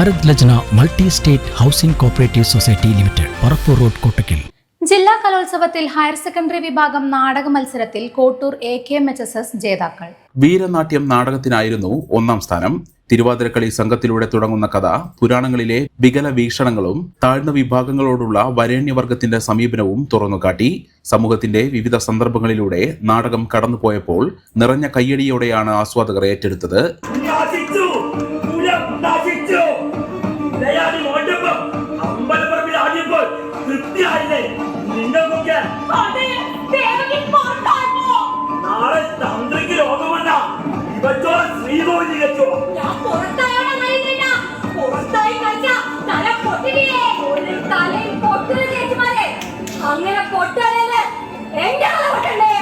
Bharat Lajna multi state housing cooperative society limited Parappur road Kottakkal. ജില്ലാ കലോത്സവത്തിൽ higher secondary വിഭാഗം നാടക മത്സരത്തിൽ Kottur A K M H S S ജേതാക്കൾ. വീരനാട്യം നാടകത്തിനായിരുന്നു ഒന്നാം സ്ഥാനം. തിരുവാതിരക്കളി സംഘത്തിലൂടെ തുടങ്ങുന്ന കഥ പുരാണങ്ങളിലെ വികല വീക്ഷണങ്ങളും താഴ്ന്ന വിഭാഗങ്ങളോടുള്ള വരേണ്യവർഗത്തിന്റെ സമീപനവും തുറന്നുകാട്ടി. സമൂഹത്തിന്റെ വിവിധ സന്ദർഭങ്ങളിലൂടെ നാടകം കടന്നുപോയപ്പോൾ നിറഞ്ഞ കയ്യടിയോടെയാണ് ആസ്വാദകർ ഏറ്റെടുത്തത്. തല പൊട്ടില്ലേ? ഒരു തലയിൽ പൊട്ടുന്ന ചേച്ചിമാരെ. അങ്ങനെ പൊട്ടാനല്ലേ എന്റെ പൊട്ടണ്ടേ?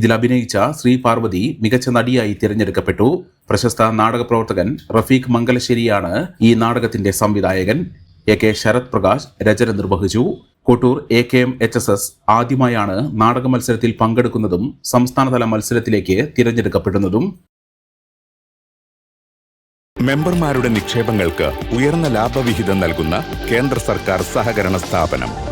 ഇതിൽ അഭിനയിച്ച ശ്രീ പാർവതി മികച്ച നടിയായി തിരഞ്ഞെടുക്കപ്പെട്ടു. പ്രശസ്ത നാടക പ്രവർത്തകൻ റഫീഖ് മംഗലശ്ശേരിയാണ് ഈ നാടകത്തിന്റെ സംവിധായകൻ. എ കെ ശരത് പ്രകാശ് രചന നിർവഹിച്ചു. Kottur A K M H S S ആദ്യമായാണ് നാടക മത്സരത്തിൽ പങ്കെടുക്കുന്നതും സംസ്ഥാനതല മത്സരത്തിലേക്ക് തിരഞ്ഞെടുക്കപ്പെടുന്നതും. മെമ്പർമാരുടെ നിക്ഷേപങ്ങൾക്ക് ഉയർന്ന ലാഭവിഹിതം നൽകുന്ന കേന്ദ്ര സർക്കാർ സഹകരണ സ്ഥാപനം.